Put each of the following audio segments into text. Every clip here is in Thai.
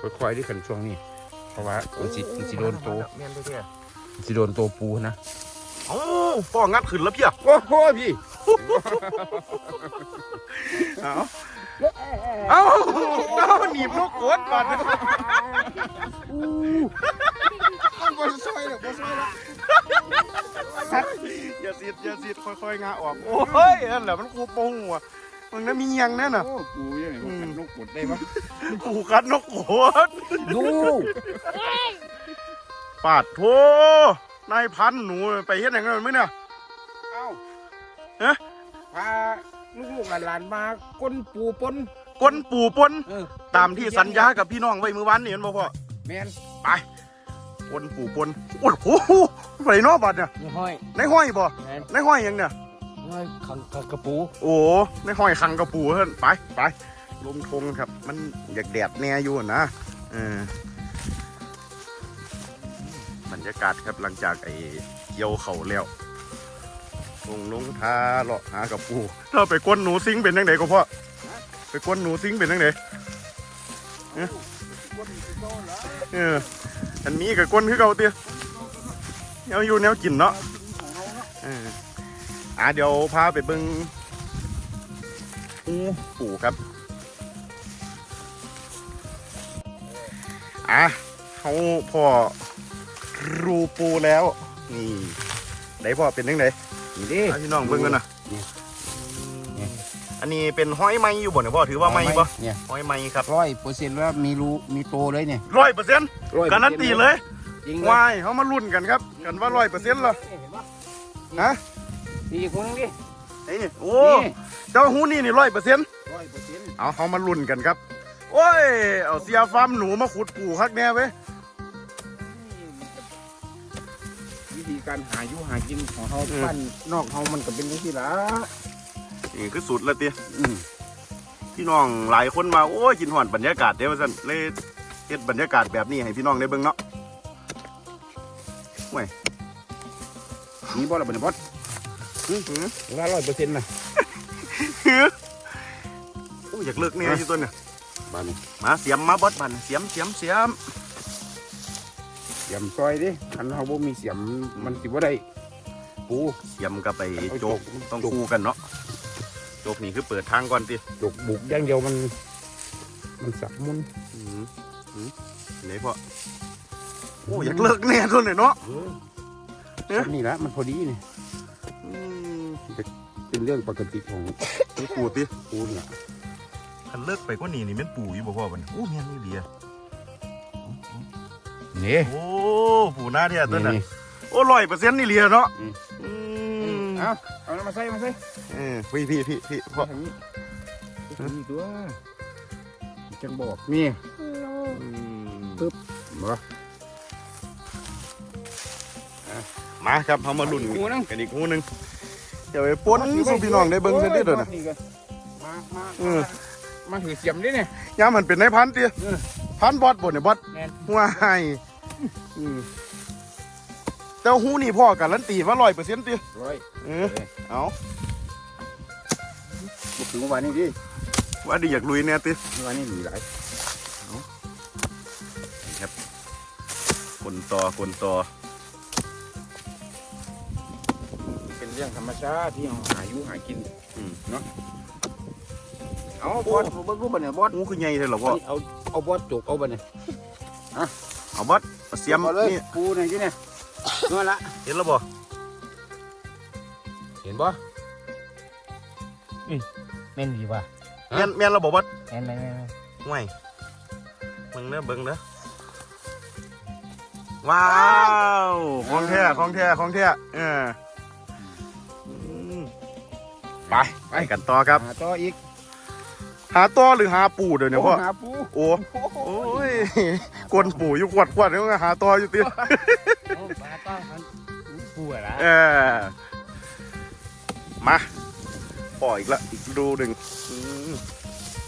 ค่อยๆที่ขันช่วงนี้ เพราะว่ามันสิมันสิโดนโตแม่นแท้มันสิโดนโตปูนะๆเอ้าพ่องัดขึ้นแล้วเพียโอ้โหพี่เอาเอาเอาหนีบลูกกดก่อนบ่ซอยหรอกบ่ซอยหรอกอย่าสิดอย่าสิดค่อยๆงาออก โอ้ยนั่นแหละมันคูโปงหัว มึงนั้นมียังแน่น่ะ โอ้ปูยังไงมันขันลูกกดได้ปะปูกัดนกกดดูปาดโถนายพันหนูไปเฮ็ดอย่างนั้นมั้ยเนี่ย เอ้าฮะ พาลูกๆหลานๆมาก้นปูปนก้นปูปนเออตามที่สัญญากับพี่น้องไว้เมื่อวานนี่เห็นบ่พ่อแม่นไปก้นปูปนโอ้โหไปเนอกบัดเนี่ยนี่ห้อยในห้อยบ่แม่นในห้อยหยังเนี่ย ห้อยขังกระปูโอ้ในห้อยคังกระปูเฮ้นไปไปลงทงครับ มันอยากแดดแน่อยู่นะเออบรรยากาศครับหลังจากไอ้เกี่ยวเขาแล้วลงลงทาเลาะหากระปูถ้าไปก้นหนูซิงเป็นยังไงก็พ่อไปก้นหนูซิงเป็นยังไงเอออันนี้กับก้นคือเก่าเตี้ยแนวอยู่แนวกินเนาะเออ อะเดี๋ยวพาไปเบิ่งปูปู่ครับ อะเขาพ่อรูปูแล้ว นี่ได้พ่อเป็นยังไงนี่ดิให้พี่น้องเบิ่งกันนะนี่นี่อันนี้เป็นห้อยไม้อยู่บ่เนี่ยพ่อถือว่าไม้บ่เนี่ยห้อยไม้ครับร้อยเปอร์เซ็นต์ว่ามีรูมีโตเลยเนี่ยร้อยเปอร์เซ็นต์100%การันตีเลยจริงวายเขามาลุ้นกันครับ กันว่าร้อยเปอร์เซ็นต์เหรอฮะ นี่อีกคนนึงดิไอ้นี่โอ้นี่เจ้าหูนี่นี่ร้อยเปอร์เซ็นต์ร้อยเปอร์เซ็นต์เอาเขามาลุ้นกันครับ โอ้ย เอาเสียฟาร์มหนูมาขุดปูคักแน่เว้ยวิธีการหาอยู่หากินของเขาบ้านนอกเขามันก็เป็นอย่างที่ละนี่คือสุดแล้วเตี้ยอืมพี่น้องหลายคนมาโอ้ยกินหอนบรรยากาศเด้ว่าซั่นเลยเฮ็ดบรรยากาศแบบนี้ให้พี่น้องได้เบิ่งเนาะนี่บอสระเบิดบอสอื้อหือ ว่าร้อยเปอร์เซ็นต์นะโอ้ยอยากเลิกเนี่ยอยู่ตัวเนี่ยบ้านนี้มาเสียมมาบดมันเสียมเสียมเสียมเสียมซอยดิคันเขาบ่มีเสียมมันสิบ่ได้ปูเสียมกับไปเอาโจกโจกต้องคู่กันเนาะโจกนี่คือเปิดทางก่อนติจกบุกอย่างเดียวมัน มันสับมุนอืมอืมไหนพ่อโอ้อยากเลิกแน่ตัวเนี่ยเนาะเอ๊ะนี่ละมันพอดีนี่อืม เป็นเรื่องปกติของนี่ปูติปูนี่ล่ะคันเลิกไปกว่านี้นี่แม่นปูอยู่บ่พ่อบัดนี้โอ้แม่นนี่เดียนี่โอ้ปูหน้าเดียตัวนั้นนี่โอ้ร้อยเปอร์เซ็นต์นี่เลียเนาะอืมอืมเอาเอามาใส่มาใส่เออพี่พี่พี่พี่พ่อทางนี้ทางนี้ตัวจังบอกนี่อืมปึ๊บบ่มาครับเขามาลุ้นหูนึงกันอีกหูหนึง เดี๋ยวไปปนสู่พี่น้องได้เบิ่งเส้นได้อเด้อนะมามาเออมาถือเสียมดิเนี่ย ยามมันเป็นในพันเตี้ยเออพันบอดบ่เนี่ยบอดแม่น ว้ายอืมแต่หูนี่พ่อการันตีว่าร้อยเปอร์เซ็นต์เตี้ยร้อยเออเอาบุกถึงวันนี้ดิว่าดีอยากลุยเนี่ยเตี้ยวันนี้หนีหลายคนต่อคนต่อ เป็นเรื่องธรรมชาติที่เราหาอยู่หากินอืมเนาะเอาบอสบอสรูปบันเนี่ยบอสหูคือใหญ่เลยเหรอพ่อเอาเอาบอสจกเอาบันเนี่ยเอาบอดเอาเสียมเอาเลยนี่ปูเนี่ยที่เนี่ยนั่นละเห็นแล้วบ่เห็นบ่แม่นดีว่ะแม่นแม่นแล้วบ่บอดแม่นแม่นแม่นแม่นห่วยเบิ่งเด้อเบิ่งเด้อว้าวของแท้ของแท้ของแท้เอออืม ไปไปกันต่อครับ หาต่ออีกหาต่อหรือหาปูเดี๋ยวเนี่ยพ่อหาปูโอ้โอ้ยกวนปูอยู่ขวดขวดแล้วก็หาต่ออยู่ติโอ้ปลาต้อนมันปูอะละเออมาปล่อยอีกละอีกรูหนึ่งอืม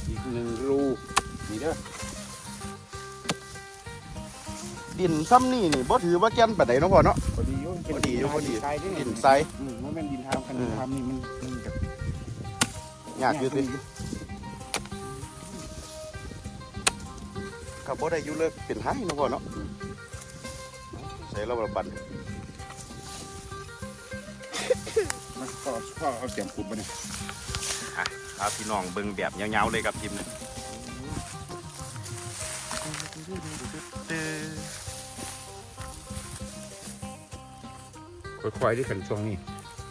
อีกหนึ่งรูนี่เด้อดินซ้ำนี่นี่บ่ถือว่าแก่นปานใดเนาะพ่อเนาะพอดีอยู่พอดีอยู่พอดีทรายเด้ดินทรายอืมมันเป็นดินทามกันดินทามนี่มันมันกับ ยากอยู่ติครับบ่ได้อยู่เลยเป็นไห้นะพ่อเนาะใส่ระบบบัดมันก็พ่อเอาเสียมขุดมาเนี่ยอะครับพี่น้องเบิ่งแบบยาวๆเลยครับทีมเนี่ยค่อยๆด้วยกันช่วงนี้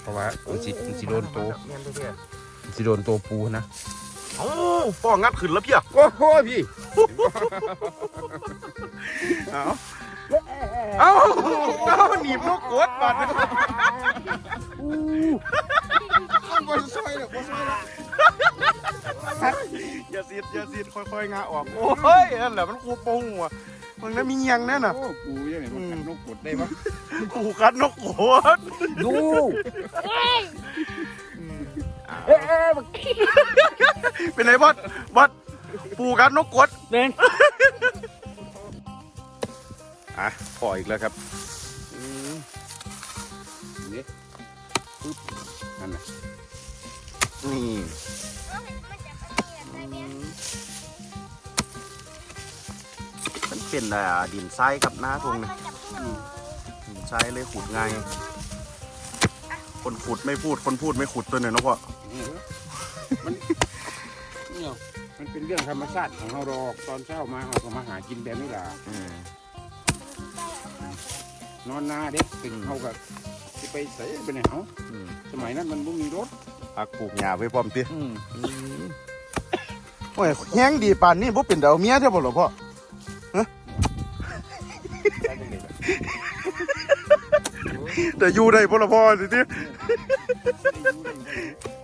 เพราะว่ามันสิมันสิโดนโตแม่นเด้อมัน สิโดนโตปูนะเอ้าป้องัดขึ้นแล้วพี่อะโอ้โหพี่ เอ้าเอ้าเอ้าหนีบนกกดบัดบ่ซอยหรอกบ่ซอยหรอกอย่าซีดอย่าซีดค่อยๆงาออก โอ้ยนั่นแหละมันคูโปงหัวมึงนั้นมีเงียงแน่น่ะโอ้ปูยังไงมันกัดนกกดได้ปะกูกัดนกกดดู เป็นไรบอสบอสปูกัดนกกดเป็นอะพออีกแล้วครับอืมนี่ปึ๊บนั่นน่ะนี่มันเป็นอ่าดินทรายกับหน้าทงเนี่ยดินทรายเลยขุดง่ายคนขุดไม่พูดคนพูดไม่ขุดตัวเนี่ยเนาะพ่อเออ มันเนี่ยมันเป็นเรื่องธรรมชาติของเราดอกตอนเช้ามาเราก็มาหากินแบบนี้ล่ะอืม นอนนาเด็กตึงเขากับสิไปใส่ไปไหนเขาอืมสมัยนั้นมันบ่มีรถพักปลูกหญ้าไว้พร้อมติอืมโอ้ยแห้งดีป่านนี้บ่เป็นดาวเมียเท่าบ่หรอพ่อได้จังได๋ล่ะแต่อยู่ได้บ่ล่ะพ่อสิติเอ๊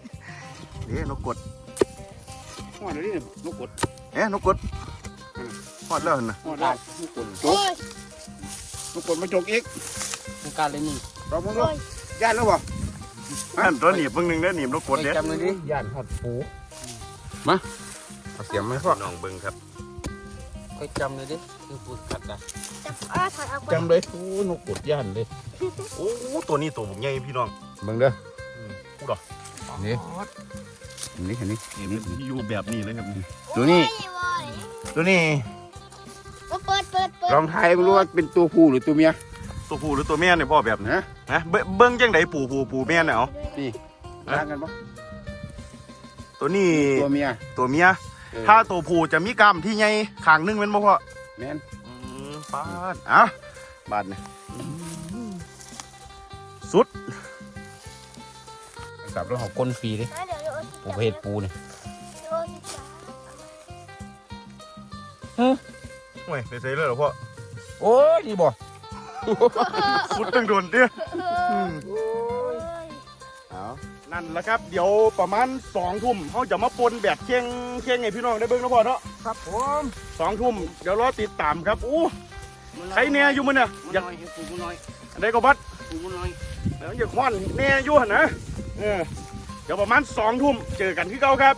ะนกกดฮอดแล้วนี่นกกดเอ๊ะนกกดฮอดแล้วหั่นน่ะฮอดแล้วนกกดจกนกกดมาจกอีกโครงการเลยนี่เรามึงดูย่านแล้วบ่นั่นตัวหนีบเบิ่งหนึงเด้อหนีบนกกดเด้จำเลยดิย่านฮอดปูมาเอาเสียมมาพ่อน้องเบิ่งครับค่อยจำเลยดิคือปูกัดนะอ่าถอยเอาไปจำเลยโอ้นกกดย่านเลยโอ้ตัวนี้ตัวบุกใหญ่พี่น้องเบิ่งเด้อพูดดอก นี่อันนี้อันนี้นี่มันอยู่แบบนี้เลยครับนี่ตัวนี้ตัวนี้โอ้ยเปิดเปิดเปิดลองทายไม่รู้ว่าเป็นตัวผู้หรือตัวเมียตัวผู้หรือตัวแม่เนี่ยพ่อแบบนี้นะนะเบิ่งเบิ่งจังไดปู่ปู่ปู่แม่เนี่ยเอานี่ต่างกันปะตัวนี้ตัวเมียตัวเมียเออถ้าตัวผู้จะมีกล้ามที่ใหญ่ข้างหนึงแม่นบ่พ่อแม่นอืมปาดอะบาดนี่สุ กับแล้วเอาก้นฟรีดิอะเดี๋ยวเดี๋ยวปูเห็ดปูนี่เดี๋ยวสิจ๊ะโอ้ยไปใส่เลยเหรอพ่อโอ้ยนี่บ่สุดตั้งโดนเตี้ยโอ้ยเอานั่นแหละครับ เดี๋ยวประมาณสองทุ่มเขาจะมาปนแบบเคียงเคียงให้พี่น้องได้เบิ่งนะพ่อเนาะครับผมสองทุ่มเดี๋ยวรอติดตามครับอู้ใครเนี่ยอยู่มันเนี่ยอยากน้อยปูมันน้อยได้ก็บัดปูมันน้อยเดี๋ยวอยากคว้านแน่อยู่หั่นนะ เออเดี๋ยวประมาณสองทุ่มเจอกันที่เก่าครับ